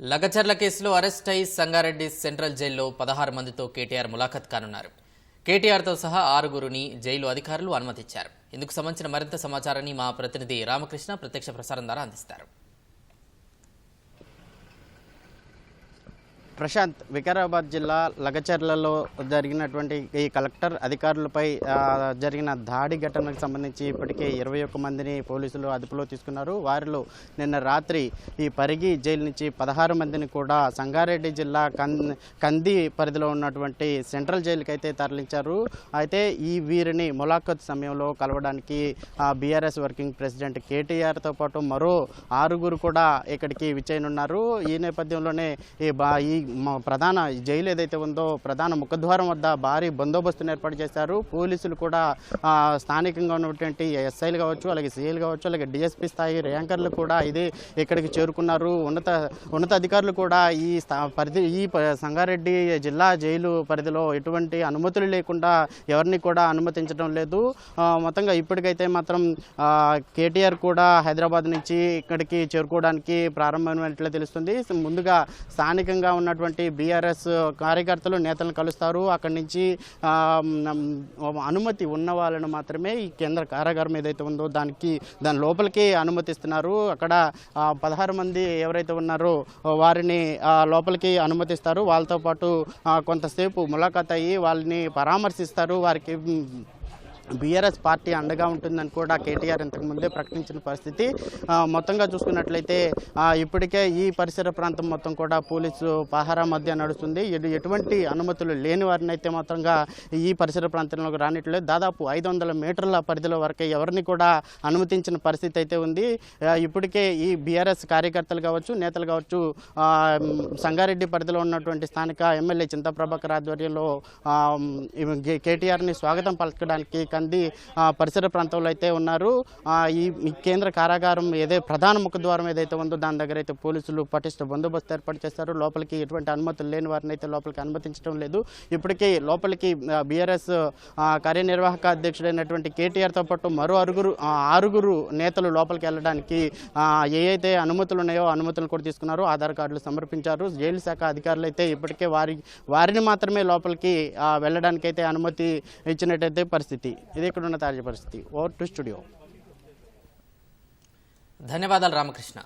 లగచర్ల కేసులో అరెస్ట్ అయి సంగారెడ్డి సెంట్రల్ జైల్లో పదహారు మందితో కేటీఆర్ ములాఖత్ కానున్నారు. కేటీఆర్తో సహా ఆరుగురుని జైలు అధికారులు అనుమతించారు ఇందుకు సంబంధించిన మరింత సమాచారాన్ని మా ప్రతినిధి రామకృష్ణ ప్రత్యక్ష ప్రసారం ద్వారా అందిస్తారు. ప్రశాంత్ వికారాబాద్ జిల్లా లగచర్లలో జరిగినటువంటి ఈ కలెక్టర్ అధికారులపై జరిగిన దాడి ఘటనకు సంబంధించి ఇప్పటికే ఇరవై ఒక్క మందిని పోలీసులు అదుపులో తీసుకున్నారు. వారిలో నిన్న రాత్రి ఈ పరిగి జైలు నుంచి పదహారు మందిని కూడా సంగారెడ్డి జిల్లా కన్ కంది పరిధిలో ఉన్నటువంటి సెంట్రల్ జైలుకి అయితే తరలించారు. అయితే ఈ వీరిని ములాఖత్ సమయంలో కలవడానికి బీఆర్ఎస్ వర్కింగ్ ప్రెసిడెంట్ కేటీఆర్తో పాటు మరో ఆరుగురు కూడా ఇక్కడికి విచ్చేయనున్నారు. ఈ నేపథ్యంలోనే ఈ ప్రధాన జైలు ఏదైతే ఉందో ప్రధాన ముఖద్వారం వద్ద భారీ బందోబస్తును ఏర్పాటు చేశారు. పోలీసులు కూడా స్థానికంగా ఉన్నటువంటి ఎస్ఐలు కావచ్చు అలాగే సిఐలు కావచ్చు అలాగే డిఎస్పీ స్థాయి ర్యాంకర్లు కూడా ఇది ఇక్కడికి చేరుకున్నారు. ఉన్నత ఉన్నతాధికారులు కూడా ఈ స్థా పరిధి ఈ ప- సంగారెడ్డి జిల్లా జైలు పరిధిలో ఎటువంటి అనుమతులు లేకుండా ఎవరిని కూడా అనుమతించడం లేదు. మొత్తంగా ఇప్పటికైతే మాత్రం కేటీఆర్ కూడా హైదరాబాద్ నుంచి ఇక్కడికి చేరుకోవడానికి ప్రారంభమైనట్లు తెలుస్తుంది. ముందుగా స్థానికంగా ఉన్నటువంటి బీఆర్ఎస్ కార్యకర్తలు నేతలను కలుస్తారు. అక్కడి నుంచి అనుమతి ఉన్న వాళ్ళను మాత్రమే ఈ కేంద్ర కారాగారం ఏదైతే ఉందో దానికి దాని లోపలికి అనుమతిస్తున్నారు. అక్కడ పదహారు మంది ఎవరైతే ఉన్నారో వారిని లోపలికి అనుమతిస్తారు. వాళ్ళతో పాటు కొంతసేపు ములాఖాత్ అయ్యి వాళ్ళని పరామర్శిస్తారు. వారికి బీఆర్ఎస్ పార్టీ అండగా ఉంటుందని కూడా కేటీఆర్ ఇంతకుముందే ప్రకటించిన పరిస్థితి. మొత్తంగా చూసుకున్నట్లయితే ఇప్పటికే ఈ పరిసర ప్రాంతం మొత్తం కూడా పోలీసు పహారా మధ్య నడుస్తుంది. ఎటువంటి అనుమతులు లేని వారిని అయితే మాత్రంగా ఈ పరిసర ప్రాంతంలోకి రానిట్లేదు. దాదాపు ఐదు వందల మీటర్ల పరిధిలో వరకే ఎవరిని కూడా అనుమతించిన పరిస్థితి అయితే ఉంది. ఇప్పటికే ఈ బీఆర్ఎస్ కార్యకర్తలు కావచ్చు నేతలు కావచ్చు సంగారెడ్డి పరిధిలో ఉన్నటువంటి స్థానిక ఎమ్మెల్యే చింతప్రభాకర్ ఆధ్వర్యంలో కేటీఆర్ని స్వాగతం పలకడానికి కంది పరిసర ప్రాంతంలో అయితే ఉన్నారు. ఈ కేంద్ర కారాగారం ఏదే ప్రధాన ముఖద్వారం ఏదైతే ఉందో దాని దగ్గర అయితే పోలీసులు పటిష్ట బందోబస్తు ఏర్పాటు చేస్తారు. లోపలికి ఎటువంటి అనుమతులు లేని వారిని అయితే లోపలికి అనుమతించడం లేదు. ఇప్పటికీ లోపలికి బీఆర్ఎస్ కార్యనిర్వాహక అధ్యక్షుడైనటువంటి కేటీఆర్తో పాటు మరో ఆరుగురు ఆరుగురు నేతలు లోపలికి వెళ్ళడానికి ఏవైతే ఏ అనుమతులు ఉన్నాయో అనుమతులు కూడా తీసుకున్నారు. ఆధార్ కార్డులు సమర్పించారు. జైలు శాఖ అధికారులు అయితే ఇప్పటికే వారి వారిని మాత్రమే లోపలికి వెళ్ళడానికి అయితే అనుమతి ఇచ్చినట్టయితే పరిస్థితి. ఇది ఇక్కడ ఉన్న తాజా పరిస్థితి. Over to studio. ధన్యవాదాలు రామకృష్ణ.